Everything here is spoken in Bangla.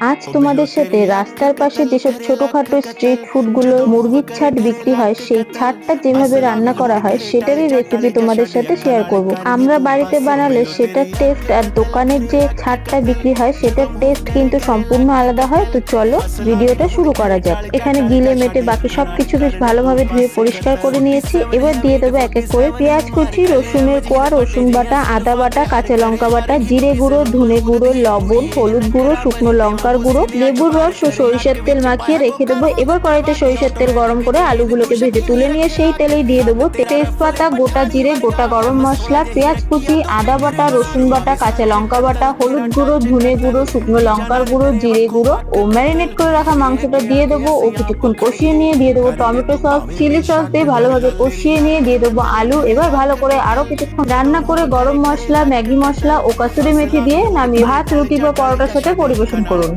আজ তোমাদের সাথে রাস্তার পাশে যেসব ছোটখাটো স্ট্রিট ফুডগুলো মুরগির ছাট বিক্রি হয়, সেই ছাটটা যেভাবে রান্না করা হয়, সেটারই রেসিপি তোমাদের সাথে শেয়ার করব। আমরা বাড়িতে বানালে সেটার টেস্ট আর দোকানের যে ছাটটা বিক্রি হয়, সেটার টেস্ট কিন্তু সম্পূর্ণ আলাদা হয়। তো চলো ভিডিওটা শুরু করা যাক। এখানে গিলে মেটে বাকি সব কিছু বেশ ভালোভাবে ধুয়ে পরিষ্কার করে নিয়েছি। এবার দিয়ে দেবো এক এক করে পেঁয়াজ কুচি, রসুনের কোয়া, রসুন বাটা, আদা বাটা, কাঁচা লঙ্কা বাটা, জিরে গুঁড়ো, ধনে গুঁড়ো, লবণ, হলুদ গুঁড়ো, শুকনো লঙ্কার গুঁড়ো, লেবুর রস ও সরিষার তেল মাখিয়ে রেখে দেবো। এবার কড়াইতে সরিষার তেল গরম করে আলুগুলোকে ভেজে তুলে নিয়ে সেই তেলেই দিয়ে দেবো তেজপাতা, গোটা জিরে, গোটা গরম মশলা, পেঁয়াজ কুচি, আদা বাটা, রসুন বাটা, কাঁচা লঙ্কা বাটা, হলুদ গুঁড়ো, ধনে গুঁড়ো, শুকনো লঙ্কার গুঁড়ো, জিরে গুঁড়ো ও ম্যারিনেট করে রাখা মাংসটা দিয়ে দেবো ও কিছুক্ষণ কষিয়ে নিয়ে দিয়ে দেবো টমেটো সস, চিলি সস দিয়ে ভালোভাবে কষিয়ে নিয়ে দিয়ে দেবো আলু। এবার ভালো করে আরও কিছুক্ষণ রান্না করে গরম মশলা, ম্যাগি মশলা ও কাসুরি মেথি দিয়ে নামিয়ে ভাত, রুটি বা পরোটার সাথে পরিবেশন করুন।